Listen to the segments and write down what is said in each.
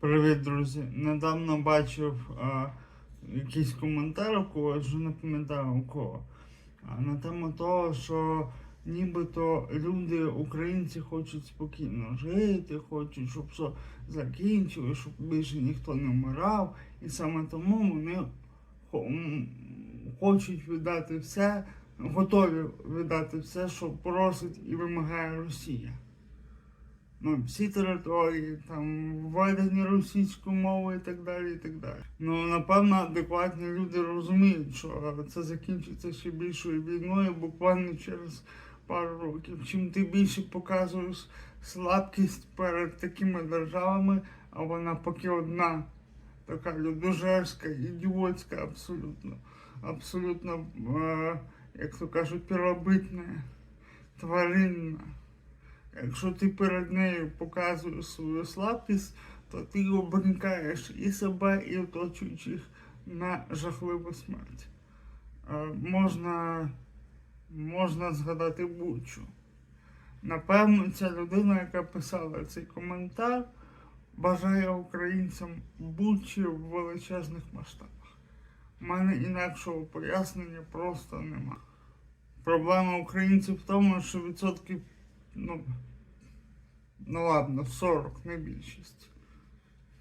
Привіт, друзі. Недавно бачив а, якийсь коментар у когось, вже не пам'ятаю у кого. А, на тему того, що нібито люди, українці, хочуть спокійно жити, хочуть, щоб все закінчилось, щоб більше ніхто не вмирав. І саме тому вони хо- хочуть віддати все, готові віддати все, що просить і вимагає Росія ну, всі території, там введення російської мови і так далі. і так далі. Ну, напевно, адекватні люди розуміють, що це закінчиться ще більшою війною буквально через пару років. Чим ти більше показуєш слабкість перед такими державами, а вона поки одна. Така людожерська, ідіотська, абсолютно, абсолютно, е, як то кажуть, первобитна, тваринна. Якщо ти перед нею показуєш свою слабкість, то ти обрікаєш і себе, і оточуючих на жахливу смерть. Е, можна, можна згадати Бучу. Напевно, ця людина, яка писала цей коментар, бажає українцям Бучі в величезних масштабах. У мене інакшого пояснення просто нема. Проблема українців в тому, що відсотків ну, ну ладно, 40, не більшість.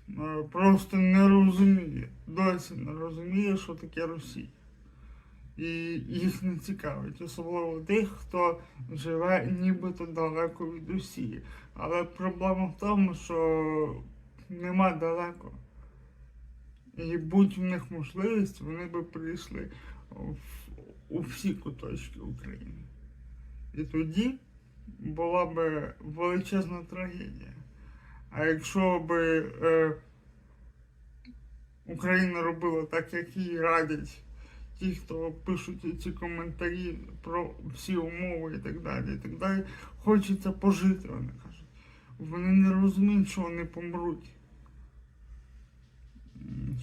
Е, Просто не розуміє, досі не розуміє, що таке Росія. І їх не цікавить, особливо тих, хто живе нібито далеко від Росії. Але проблема в тому, що нема далеко. І будь в них можливість, вони би прийшли в, у всі куточки України. І тоді була б величезна трагедія. А якщо б е, Україна робила так, як їй радять ті, хто пишуть ці коментарі про всі умови і так далі, і так далі, хочеться пожити, вони кажуть. Вони не розуміють, що вони помруть.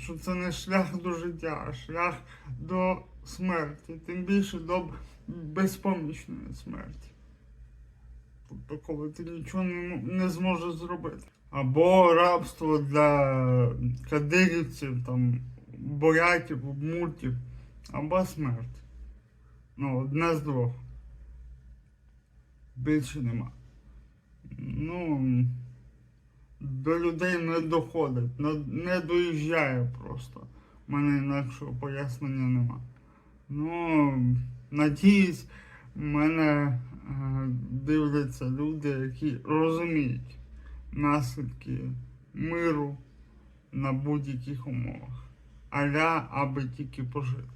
Що це не шлях до життя, а шлях до смерті, тим більше до безпомічної смерті. Тобто, коли ти нічого не, не зможеш зробити. Або рабство для кадирівців, там, бурятів, удмуртів, або смерть. Ну, одне з двох. Більше нема. Ну, до людей не доходить, не, доїжджає просто. У мене інакшого пояснення нема. Ну, надіюсь, в мене дивляться люди, які розуміють наслідки миру на будь-яких умовах. Аля, аби тільки пожити.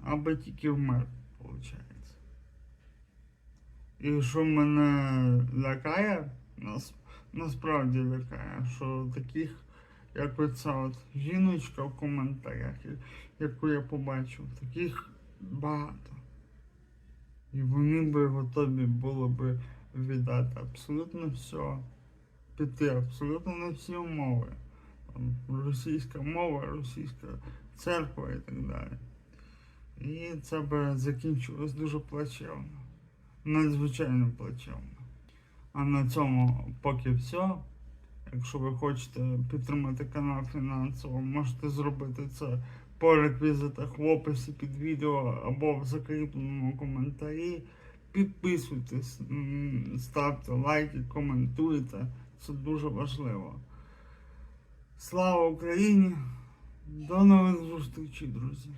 Аби тільки вмер, виходить. І що мене лякає, нас, насправді лякає, що таких, як оця от жіночка в коментарях, яку я побачив, таких багато. І вони би готові були би віддати абсолютно все, піти абсолютно на всі умови. Там, російська мова, російська церква і так далі. І це би закінчилось дуже плачевно. Надзвичайно плачевно. А на цьому поки все. Якщо ви хочете підтримати канал фінансово, можете зробити це по реквізитах в описі під відео або в закріпленому коментарі. Підписуйтесь, ставте лайки, коментуйте. Це дуже важливо. Слава Україні! До нових зустрічей, друзі!